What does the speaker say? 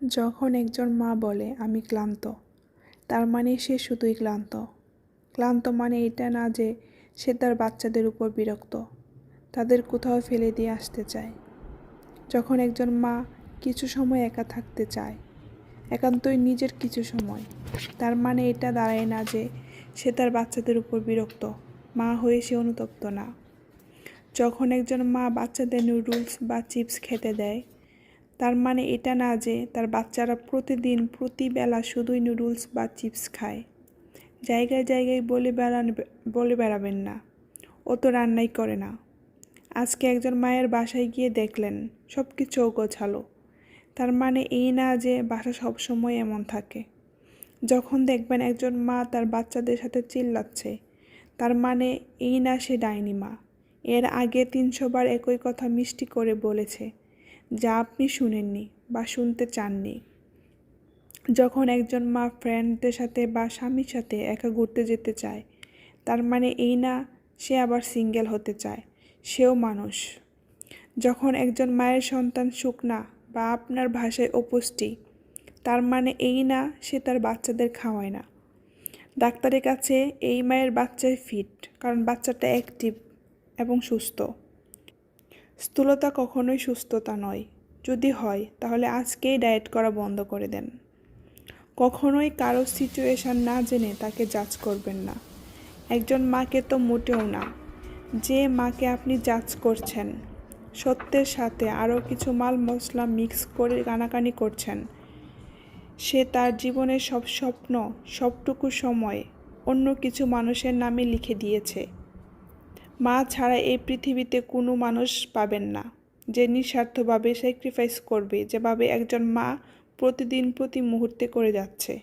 যখন একজন মা বলে, আমি ক্লান্ত, তার মানে সে শুধুই ক্লান্ত। ক্লান্ত মানে এটা না যে সে তার বাচ্চাদের উপর বিরক্ত, তাদের কোথাও ফেলে দিয়ে আসতে চায়। যখন একজন মা কিছু সময় একা থাকতে চায়, একান্তই নিজের কিছু সময়, তার মানে এটা দাঁড়ায় না যে সে তার বাচ্চাদের উপর বিরক্ত, মা হয়ে সে অনুতপ্ত না। যখন একজন মা বাচ্চাদের নুডলস বা চিপস খেতে দেয় তার মানে এটা না যে তার বাচ্চারা প্রতিদিন প্রতিবেলা শুধুই নুডলস বা চিপস খায়। জায়গায় জায়গায় বলে বেড়ান, বলে বেড়াবেন না। ও তো রান্নাই করে না। আজকে একজন মায়ের বাসায় গিয়ে দেখলেন সব কিছু গোছালো। তার মানে এই না যে বাসা সবসময় এমন থাকে। যখন দেখবেন একজন মা তার বাচ্চাদের সাথে চিল্লাচ্ছে, তার মানে এই না সে ডাইনি মা। এর আগে তিনশো বার একই কথা মিষ্টি করে বলেছে যা আপনি শুনেননি বা শুনতে চাননি। যখন একজন মা ফ্রেন্ডদের সাথে বা স্বামীর সাথে একা ঘুরতে যেতে চায়, তার মানে এই না সে আবার সিঙ্গেল হতে চায়, সেও মানুষ। যখন একজন মায়ের সন্তান শুকনা বা আপনার ভাষায় অপুষ্টি, তার মানে এই না সে তার বাচ্চাদের খাওয়ায় না। ডাক্তারের কাছে এই মায়ের বাচ্চাই ফিট কারণ বাচ্চাটা অ্যাক্টিভ এবং সুস্থ। স্থূলতা কখনোই সুস্থতা নয়। যদি হয়, তাহলে আজকেই ডায়েট করা বন্ধ করে দেন। কখনোই কারও সিচুয়েশান না জেনে তাকে জাজ করবেন না। একজন মাকে তো মোটেও না। যে মাকে আপনি জাজ করছেন, সত্যের সাথে আরও কিছু মাল মশলা মিক্স করে কানাকানি করছেন, সে তার জীবনের সব স্বপ্ন, সবটুকু সময় অন্য কিছু মানুষের নামে লিখে দিয়েছে। মা ছাড়া এই পৃথিবীতে কোনো মানুষ পাবেন না। যে নিঃস্বার্থভাবে স্যাক্রিফাইস করবে, যেভাবে একজন মা প্রতিদিন প্রতি মুহূর্তে করে যাচ্ছে।